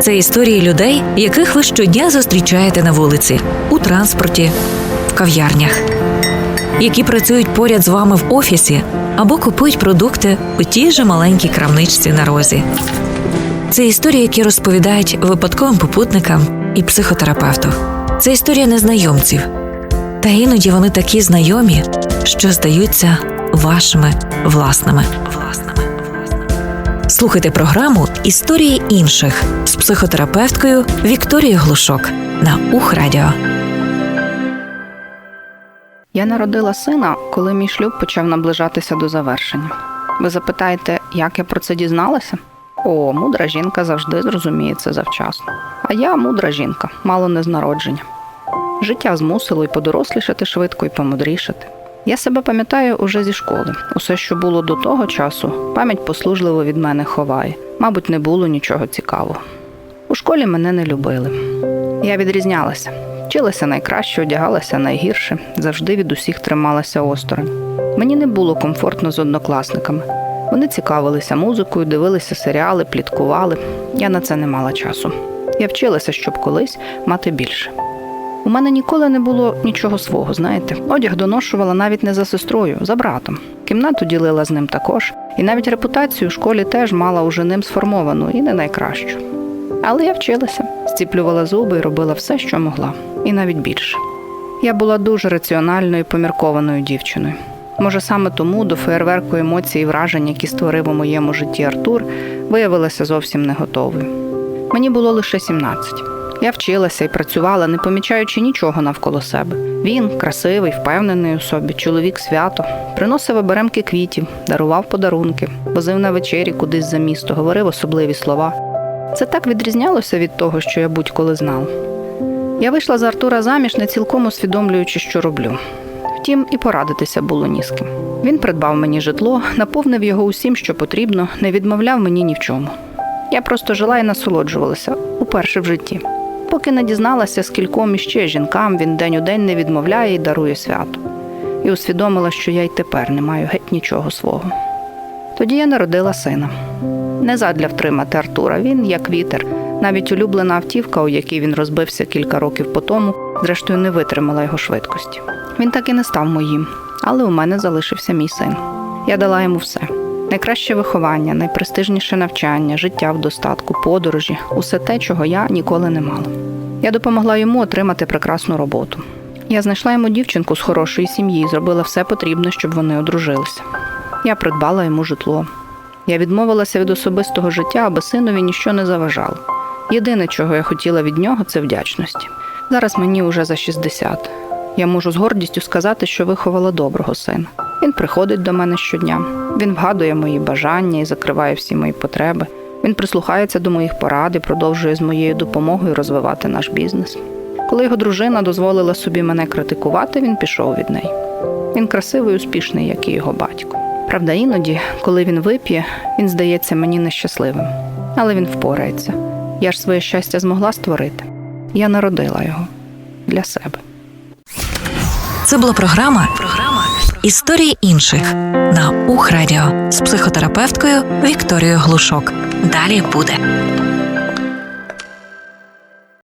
Це історії людей, яких ви щодня зустрічаєте на вулиці, у транспорті, в кав'ярнях, які працюють поряд з вами в офісі або купують продукти у тій же маленькій крамничці на розі. Це історії, які розповідають випадковим попутникам і психотерапевту. Це історія незнайомців. Та іноді вони такі знайомі, що здаються вашими власними. Слухайте програму Історії інших з психотерапевткою Вікторією Глушок на Ухрадіо. Я народила сина, коли мій шлюб почав наближатися до завершення. Ви запитаєте, як я про це дізналася? О, мудра жінка завжди зрозуміє це завчасно. А я мудра жінка, мало не з народження. Життя змусило й подорослішати швидко і помудрішати. Я себе пам'ятаю уже зі школи. Усе, що було до того часу, пам'ять послужливо від мене ховає. Мабуть, не було нічого цікавого. У школі мене не любили. Я відрізнялася. Вчилася найкраще, одягалася найгірше, завжди від усіх трималася осторонь. Мені не було комфортно з однокласниками. Вони цікавилися музикою, дивилися серіали, пліткували. Я на це не мала часу. Я вчилася, щоб колись мати більше. У мене ніколи не було нічого свого, знаєте. Одяг доношувала навіть не за сестрою, за братом. Кімнату ділила з ним також, і навіть репутацію в школі теж мала уже ним сформовану і не найкращу. Але я вчилася, зціплювала зуби і робила все, що могла, і навіть більше. Я була дуже раціональною поміркованою дівчиною. Може, саме тому до феєрверку емоцій і вражень, які створив у моєму житті Артур, виявилася зовсім не готовою. Мені було лише 17. Я вчилася і працювала, не помічаючи нічого навколо себе. Він красивий, впевнений у собі, чоловік свято, приносив оберемки квітів, дарував подарунки, возив на вечері кудись за місто, говорив особливі слова. Це так відрізнялося від того, що я будь-коли знав. Я вийшла за Артура заміж, не цілком усвідомлюючи, що роблю. Втім, і порадитися було ні з ким. Він придбав мені житло, наповнив його усім, що потрібно, не відмовляв мені ні в чому. Я просто жила і насолоджувалася уперше в житті, поки не дізналася, скільком іще жінкам він день у день не відмовляє і дарує свято. І усвідомила, що я й тепер не маю геть нічого свого. Тоді я народила сина. Не задля втримати Артура, він як вітер. Навіть улюблена автівка, у якій він розбився кілька років по тому, зрештою не витримала його швидкості. Він так і не став моїм, але у мене залишився мій син. Я дала йому все: найкраще виховання, найпрестижніше навчання, життя в достатку, подорожі усе те, чого я ніколи не мала. Я допомогла йому отримати прекрасну роботу. Я знайшла йому дівчинку з хорошої сім'ї зробила все потрібне, щоб вони одружилися. Я придбала йому житло. Я відмовилася від особистого життя, аби синові ніщо не заважало. Єдине, чого я хотіла від нього, це вдячності. Зараз мені уже за 60. Я можу з гордістю сказати, що виховала доброго сина. Він приходить до мене щодня, він вгадує мої бажання і закриває всі мої потреби. Він прислухається до моїх порад і продовжує з моєю допомогою розвивати наш бізнес. Коли його дружина дозволила собі мене критикувати, він пішов від неї. Він красивий і успішний, як і його батько. Правда, іноді, коли він вип'є, він здається мені нещасливим. Але він впорається. Я ж своє щастя змогла створити. Я народила його для себе. Це була програма Історії інших на Ухрадіо з психотерапевткою Вікторією Глушок. Далі буде.